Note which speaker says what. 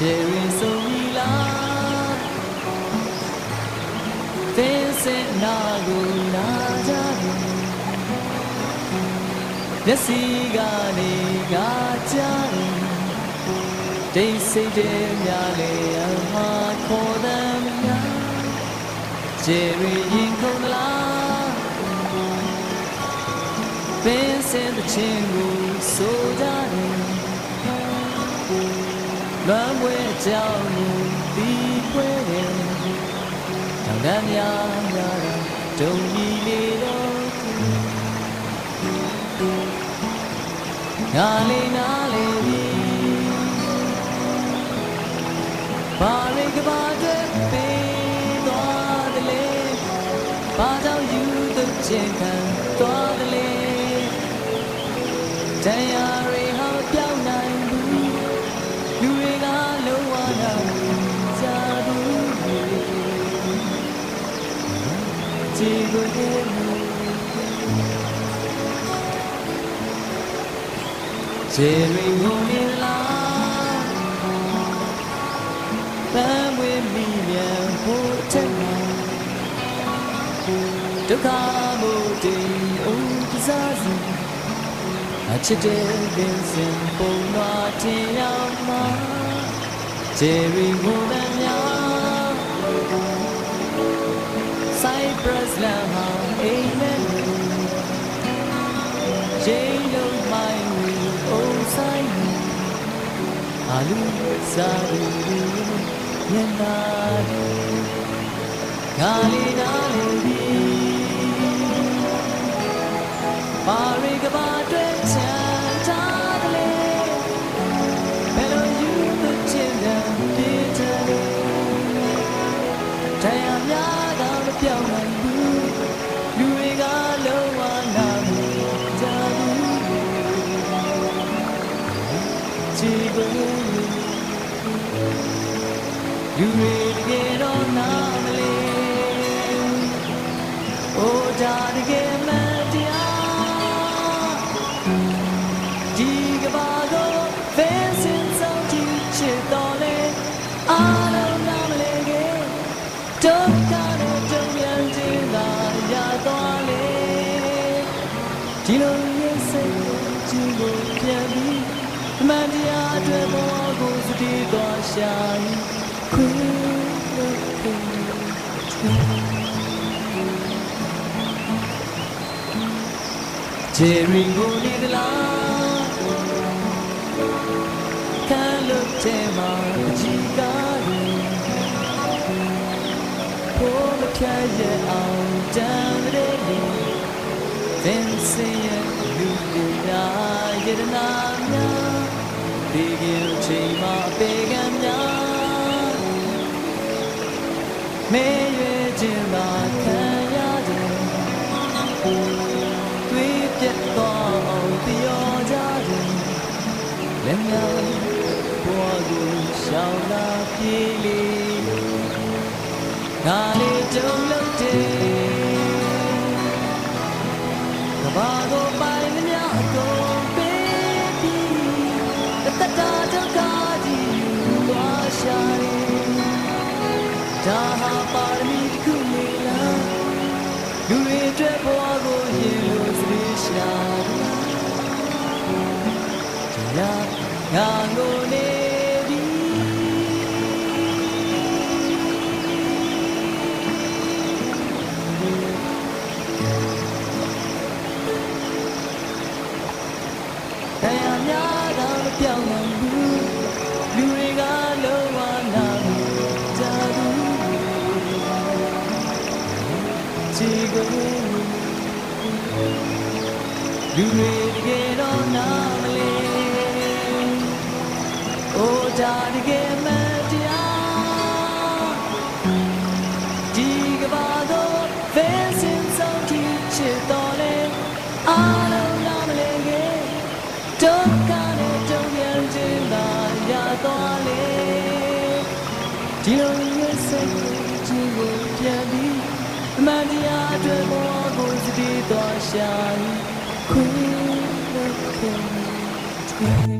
Speaker 1: ကျေရင်ဆုံးပြီလားသင်စင်နာကိုလာကြတယ်မျက်စိကနေကကြားတယ်ဒိတ်စိတ်တွေများလေအမှားခေါ်တယ်များကျေရင်ရင်ခုန်လားပင်စင်တဲ့ချင်းကိုဆိုကြတယ် လွမ်းမွေးကြောင်ကိုပြီးခွဲတယ်တောင်တန်းများများတာဒုံကြီးလေးတော့ငါလေးနားလေပြီဘာရိကဘာတဲ့ပေးသွားတယ်လေဘာကြောင့်ယူသူချင်းခံသွားတယ်လေတရား ကြည်ကိုနေခြေရင်ကိုနေလားပန်းဝေးမိမြန်ဖို့တဲ့မှာဒုက္ခမို့တင်ဦးတစားစီအ လူစားရည်ညနာငါလေးနာလေး လူတွေတကယ်တော့နာမလဲအိုးဒါတကယ်မှန်တရားဒီကဘာကိုဖန်ဆင်းဆောင်ကြည့်ချစ်တော်လေအားလုံးနာမလဲကဒုက္ခနဲ့ကြုံရခြင်းသာရသွားလေဒီလိုရဲ့စိတ်ကိုကြည့်ဖို့ပြန်ပြီးအမှန်တရားအတွက်ဘောကိုစတည်သွားရှာရင်ခွင့်လို့ခင် ဂျယ်ရီကိုနေသလားခံလို့တဲ့မှာကြည်ကားရင်ဖို့မဖြတ်ရအောင်တမ်းတဲ့လေသင်စင်ရဲ့လူတွေများယတနာများဒီကင်ချိန်မှာပေကံ မေရွေခြင်းသာခံရတယ်တွေးပြတ်သွားအောင်ပြောကြတယ်လက်မြောက်ဘဝကိုရှောင်လာပြေးလေငါလေးတုံးလို့တယ်ကဘာကိုပိုင်မြအကုန်ပေးပြီးတတတာဒုက္ခကြီးသွားရှာတယ် ဒါဟာပါရမီတစ်ခုလေလားလူတွေအတွက်ဘဝကိုရင်လို့စရရှာတယ်လာငါကိုနေပြီတရားများတော့မ ချီကိုလူတွေတကယ်တော့နာမလဲအိုးဒါတကယ်မှန်တရားဒီကဘာတော့ဖန်ဆင်းဆုံးချစ်တော်လဲအားလုံးနာမလဲခဲ့ဒုက္ခနဲ့ကြုံပြန်ခြင်းသာရသွားလေဒီလိုရဲ့စိတ်ကိုကြည့်ဖို့ပြန်ပြီးအမှန် တရားအတွက်ဘဝကို